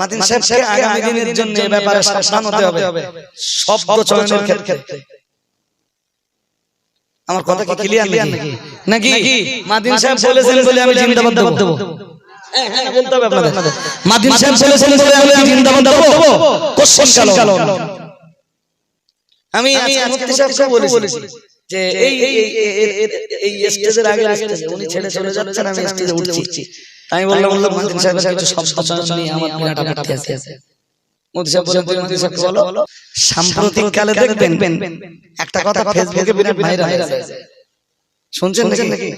মাদিন সাহেবকে আগামী দিনের জন্য এই ব্যাপারে সাবধান হতে হবে শব্দ চয়নের ক্ষেত্রে আমার কথা কি ক্লিয়ার নাকি নাকি মাদিন সাহেব বলেছেন বলে আমি জিন্দাবাদ দেবো হ্যাঁ, হ্যাঁ, বলতে হবে আপনাদের। মাদিন সাহেব বলেছেন বলে আমি জিন্দাবাদ দেবো কোশ্চেন কালো আমি মুফতি সাহেবকে বলেছি যে এই এই এই- এই- এই- এই স্টেজের আগে উনি ছেড়ে চলে যাচ্ছেন আমি স্টেজে উঠছি আমি বললাম বললাম মাদিন সাহেবের কিছু শব্দ চয়ন নিয়ে আমার বিরাট আপত্তি আছে। মুফতি সাহেব বলেন তুমি মাদিন বলো। সাম্প্রতিক কালে দেখবেন একটা কথা ফেসবুকে বিরাট ভাইরাল হয়েছে। শুনছেন নাকি?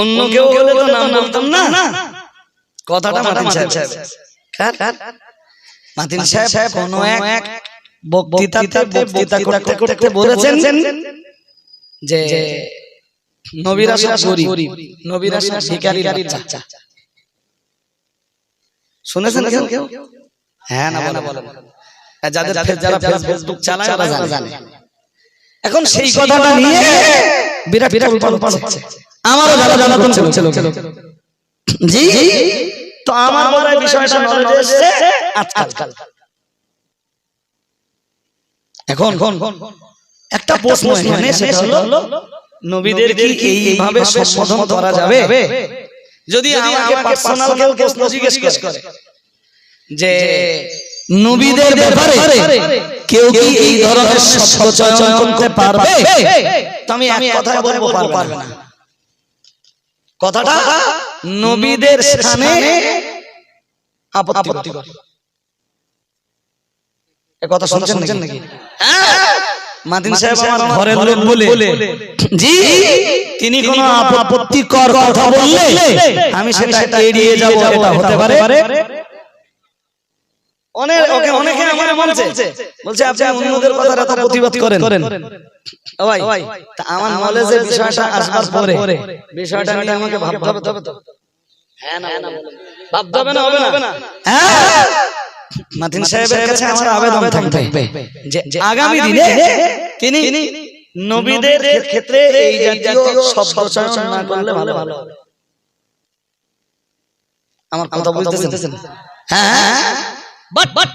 অন্য কেউ হলে তো নাম বলতাম না। কথাটা মাদিন সাহেব। কার? মাদিন সাহেব কোন এক বক্তৃতাতে বক্তৃতা করতে করতে বলেছেন যে নবীরা সব গরিব নবীরা সব ভিখারির বাচ্চা। শুনেছেন কেউ? হ্যাঁ না বলে যাদের ফে- যারা ফেসবুক চালায় ওরা জানে। এখন সেই কথাটা নিয়ে বিরাট বিরাট উল্পাল হচ্ছে আমারও জানা জানা ছিল জি? তো আমার বড় বিষয়টা নলেজে এসেছে আজকাল। এখন একটা প্রশ্ন এখানে সেটা হলো নবীদের কি এইভাবে সম্বোধন করা যাবে? যদি আমাকে পার্সোনাল কেউ প্রশ্ন জিজ্ঞেস করে যে নবীদের ব্যাপারে কেউ কি এই ধরনের শব্দ করতে পারবে? তো আমি এক কথায় বলব পারবে না। কথাটা নবীদের স্থানে আপত্তি করে। কথা শুনছেন নাকি? মাদিন সাহেব আমার ঘরের লোক বলে। জি। তিনি কোনো আপত্তিকর কথা বললে আমি সেটা এড়িয়ে যাব এটা হতে পারে। অনেক অনেকে আমারে বলছে বলছে আপনি অন্যদের কথার এত প্রতিবাদ করেন। ভাই তা আমার নলেজে বিষয়টা আসবার পরে বিষয়টা নিয়ে আমাকে ভাবতে হবে তো। হ্যাঁ না। ভাবতে হবে না হবে না। হ্যাঁ। মাতিন সাহেবের কাছে আমার আবেদন থাকবে। যে আগামী দিনে তিনি নবীদের ক্ষেত্রে এই জাতীয় শব্দ চয়ন না করলে ভালো ভালো আমার কথা বুঝতেছেন? হ্যাঁ? বাট বাট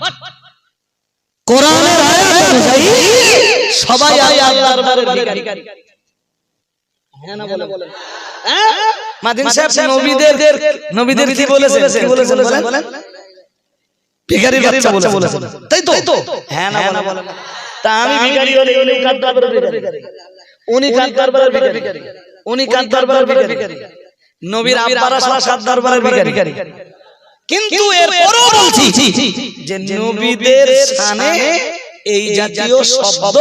কোরআনের আয়াত অনুযায়ী সবাই আল্লাহর দরবারে ভিখারি। হ্যাঁ না বলে মাদিন সাহেব নবীদের নবীদের কি বলেছেন? কি বলেছেন? বলেন। ভিখারির বাচ্চা বলেছেন তাই তো? হ্যাঁ না বলে। তা আমি ভিখারি হলে উনি কার দরবারে ভিখারি। উনি কার দরবারে ভিখারি। উনি কার দরবারে ভিখারি। নবীর আব্বারা কার দরবারে ভিখারি। কিন্তু এরপরও বলছি যে নবীদের স্থানে এই জাতীয় শব্দ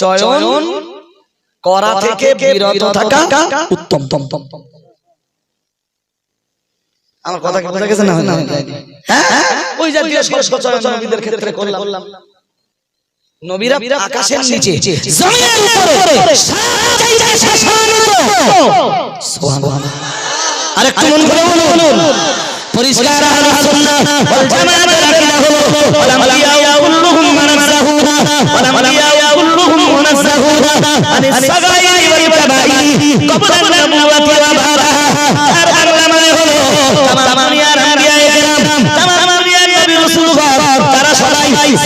চয়ন করা থেকে বিরত থাকা উত্তম। তম তম আমার কথা বোঝা গেছে না? হ্যাঁ? ওই জাতীয় শব্দ নবীদের ক্ষেত্রে করলাম। নবীরা আকাশের নিচে জমিনের উপরে সুবহানাল্লাহ। আরেকটু মন করে বলুন। পরিষ্কার আহলে সুন্নাহ ওয়াল জামাতের আকীদা হলো ওয়াল আম্বিয়া কুল্লুহুম মুনাজ্জাহুনা ওয়াল আম্বিয়া কুল্লুহুম মুনাজ্জাহুনা আনিস সাগাইরি ওয়াল কাবাইরি ক্বাবলা আন-নবুওয়াতি ওয়া বাদাহা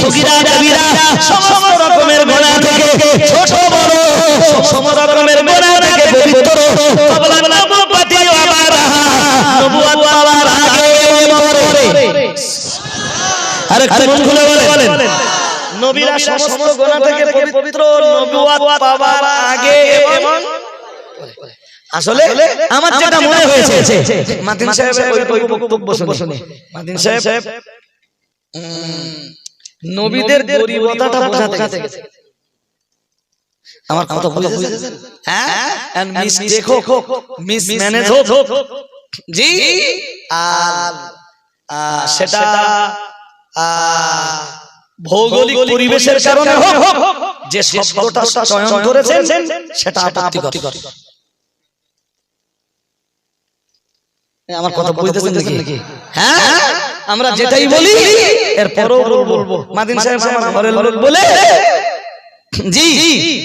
সগীরা কবিরা সমস্ত রকমের গুনাহ থেকে ছোট বড় সমস্ত রকমের গুনাহ থেকে পবিত্র। ক্বাবলা আন-নবুওয়াতি ওয়া পাওয়ার আগে এবং পরে আরে মন খুলে বলেন। নবীরা সমস্ত গুনাহ থেকে পবিত্র নবুওয়াত পাওয়ার আগে এবং আসলে আমার যেটা মনে হয়েছে মাতিন সাহেবের ওই বক্তব্য শুনে। মাতিন সাহেব নবীদের গরিবতাটা বোঝাতে গেছে। আমার কথা বুঝেছেন হ্যাঁ? এন্ড মিস্টেক হোক মিস ম্যানেজ হোক। জি? আর সেটা ভৌগোলিক পরিবেশের কারণে হোক। যে শব্দটা চয়ন করেছেন সেটা আপত্তিকর। আমার কথা বুঝতেছেন নাকি? হ্যাঁ? আমরা যেটাই বলি বলব। মাদিন মানে সাহেব মানে আমার মানে ঘরের লোক বলে জি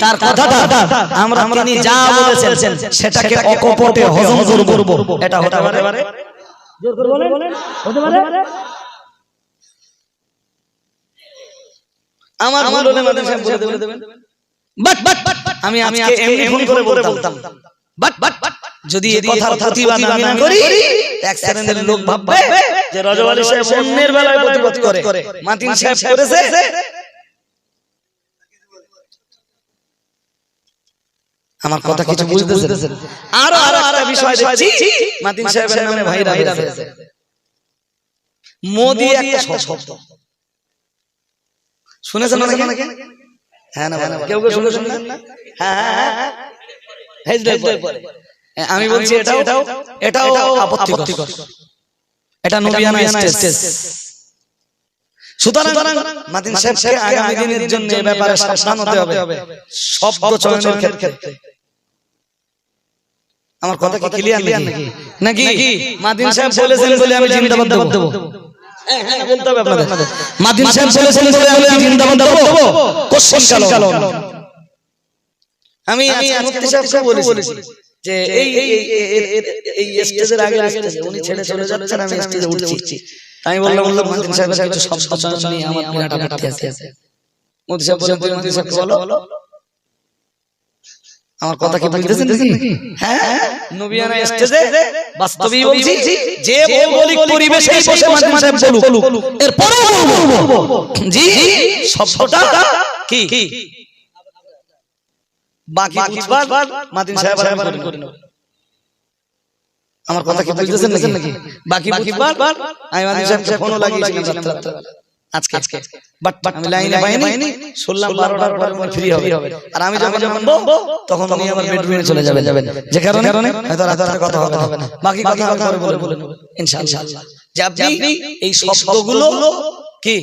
তার কথাটা আমরা যা বলেছেন সেটাকে অকপটে হজম করব। এটা হতে পারে? জোর করে বলেন। হতে পারে? আমার সাহেব বলে বাট বাট আমি আজকে এমনি ফোন করে বলতাম। বাট বাট যদি এই কথার প্রতিবাদ আমি না করি এক শ্রেণির লোক ভাববে যে রজব আলী সাহেব অন্যের বেলায় প্রতিবাদ করে। মাতিন সাহেব করেছে। আমার কথা কিছু বুঝতেছেন? আরও আরও একটা বিষয় দেখছি। মাতিন সাহেবের নামে ভাইরা হয়েছে। মোদি একটা শব্দ। শুনেছেন অনেকে? হ্যাঁ না বলেন। কেউ কেউ শুনে শুনলেন না হ্যাঁ হ্যাঁ হ্যাঁ। হ্যাঁ, আমি বলছি এটাও এটাও এটাও আপত্তিকর। এটা নবিয়ানা স্টেজ সুতরাং মাতিন সাহেবকে আগামী দিনের জন্য এই ব্যাপারে সাবধান হতে হবে। শব্দ চয়নের ক্ষেত্রে। আমার কথা কি ক্লিয়ার নাকি? নাকি? মাদিন সাহেব বলেছেন বলে আমি জিন্দাবাদ দেব। হ্যাঁ, হ্যাঁ, বলতে হবে আপনাদের। মাদিন সাহেব বলেছেন বলে আমি জিন্দাবাদ দেব। কোশ্চেন কালো আমি মুফতি সাহেবকে বলেছি। যে এই এই স্টেজের আগে স্টেজে উনি ছেড়ে চলে যাচ্ছেন আমি স্টেজে উঠছি আমি বললাম বললাম মাদিন সাহেবের কিছু শব্দ চয়ন নিয়ে আমার বিরাট আপত্তি আছে মুফতি সাহেব বলেন মাদিন সাহেবকে বলো আমার কথা কি বুঝতেছেন নাকি হ্যাঁ নবিয়ানা স্টেজে বাস্তবই বলছি যে ভৌগোলিক পরিবেশে বসে মাদিন সাহেব বলুক এরপরে বলব জি শব্দটা কি বাকি বুঝবার সাহেব আমি করে। আমার কথা কি বুঝতেছেন নাকি? বাকি বুঝবার আমি মাদিন সাহেবকে ফোনও লাগিয়েছিলাম আজকে। আজকে বাট বাট আমি লাইনে পাইনি শুনলাম বারোটার পরে মনে ফ্রি হবে। আর আমি যখন নামবো তখন উনি আমার বেডরুমে চলে যাবেন। যে কারণে হয়তো রাতে কথা হবে না। বাকি কথা আমি পরে বলে নেব ইনশাআল্লাহ। যে আপনি এই শব্দগুলো কি?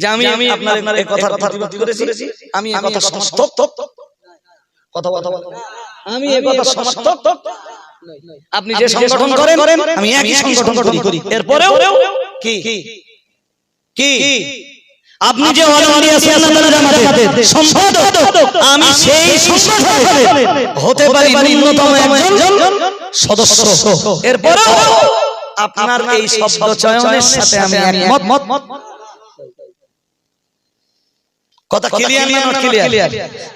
যে আমি আমি আপনার আপনার এই কথার প্রতিবাদ করেছি আমি এই কথা সমর্থক কথা কথা বলেন। আমি এই কথা সমর্থক আপনি যে সংগঠন করেন আমি একই সংগঠন করি। এরপরেও কি? কি? আপনি যে আমি সেই হতে পারি ন্যূনতম একজন সদস্য। এরপরেও আপনার এই শব্দ চয়নের সাথে আমি একমত। কথা ক্লিয়ার না ক্লিয়ার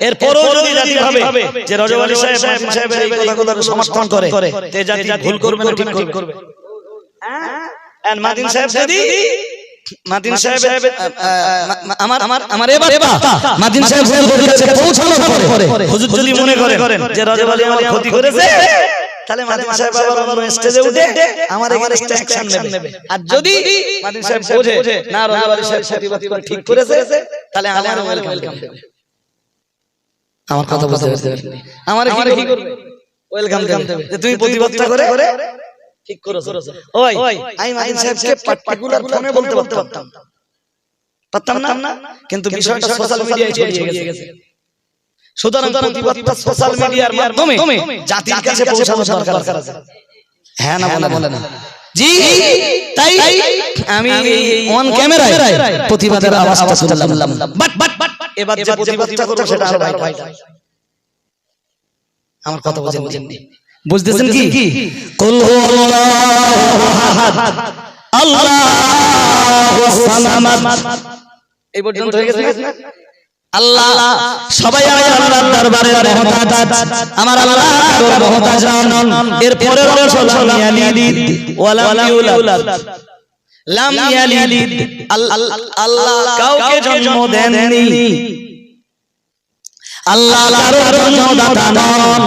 এরপরও যদি জাতি ভাবে যে রজব আলী সাহেব মাসুম এই কথাগুলোর সমর্থন করে তে জাতি ভুল করবে না ঠিক করবে এন্ড মাদিন সাহেব যদি মাদিন সাহেব আমার আমার আমার এবার মাদিন সাহেব হুজুরের কাছে পৌঁছানোর হুজুর যদি মনে করেন যে রজব আলী আমার ক্ষতি করেছে তাহলে মাদিন সাহেব আবার অন্য স্টেজে উঠে আমার এখানে অ্যাকশন নেবে। আর যদি মাদিন সাহেব বোঝে না রজব আলী সাহেব প্রতিবাদ করে ঠিক করেছে তাহলে আমার ওয়েলকাম দেবে। আমার কথা বুঝতে পারছেন? আমার কি করবে? ওয়েলকাম দেবে। যে তুমি প্রতিবাদটা করে ঠিক করেছ। ওই আমি মাদিন সাহেবকে পার্টিকুলার ফোনে বলতে পারতাম। পারতাম। না? কিন্তু বিষয়টা সোশ্যাল মিডিয়ায় ছড়িয়ে গেছে। সুতরাং প্রতিবাদটা সোশ্যাল মিডিয়ার মাধ্যমে জাতির কাছে পৌঁছানো দরকার আছে। হ্যাঁ না বলে বলে না। জি তাই আমি অন ক্যামেরায় প্রতিবাদের আওয়াজটা শুনলাম বাট বাট বাট এবার যে প্রতিবাদটা করব সেটা আরও ভাই আমার কথা বুঝেন বুঝেননি। বুঝতেছেন কি? কুল আহাদ। আল্লাহু সামাদ এই পর্যন্ত হয়ে গেছে আল্লাহ, সবাই আমার আল্লাহর দরবারে মহতাজ আমার আল্লাহ কারোর মহতাজ নন। এর পরের অংশ লাম ইয়ালিদ, ওয়ালাম ইউলাদ। লাম ইয়ালিদ আল্লাহ কাউকে জন্ম দেননি। আল্লাহ কারোর জন্মদাতা নন।